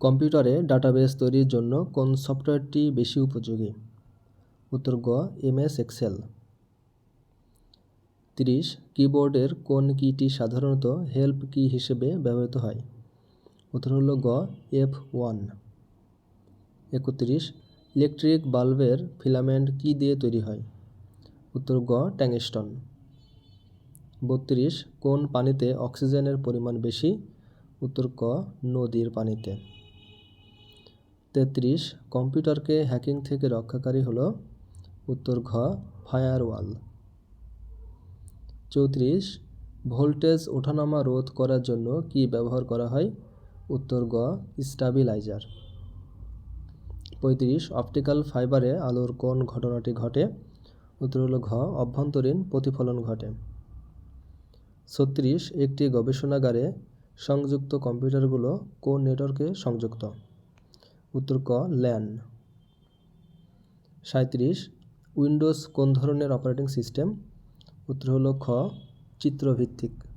কম্পিউটারে ডাটাবেস তৈরির জন্য কোন সফটওয়্যারটি বেশি উপযোগী? উত্তর গ, এমএস, এক্সেল। তিরিশ, কিবোর্ডের কোন কীটি সাধারণত হেল্প কি হিসেবে ব্যবহৃত হয়? উত্তর হল গ, এফ ওয়ান। একত্রিশ, ইলেকট্রিক বাল্বের ফিলামেন্ট কি দিয়ে তৈরি হয়? উত্তর গ ট্যাংস্টন বত্রিশ, কোন পানিতে অক্সিজেনের পরিমাণ বেশি? উত্তর ক, নদীর পানিতে। তেত্রিশ, কম্পিউটারকে হ্যাকিং থেকে রক্ষাকারী হল উত্তর ঘ, ফায়ারওয়াল। চৌত্রিশ, ভোল্টেজ ওঠানামা রোধ করার জন্য কি ব্যবহার করা হয়? উত্তর গ, স্টাবিলাইজার। পঁয়ত্রিশ, অপটিক্যাল ফাইবারে আলোর কোন ঘটনাটি ঘটে? উত্তর হল ঘ, অভ্যন্তরীণ প্রতিফলন ঘটে। ছত্রিশ, একটি গবেষণাগারে সংযুক্ত কম্পিউটারগুলো কোন নেটওয়ার্কে সংযুক্ত? উত্তর ক ল্যান। সাঁত্রিশ উইন্ডোজ কোন ধরনের অপারেটিং সিস্টেম? উত্তর হলো খ চিত্রভিত্তিক।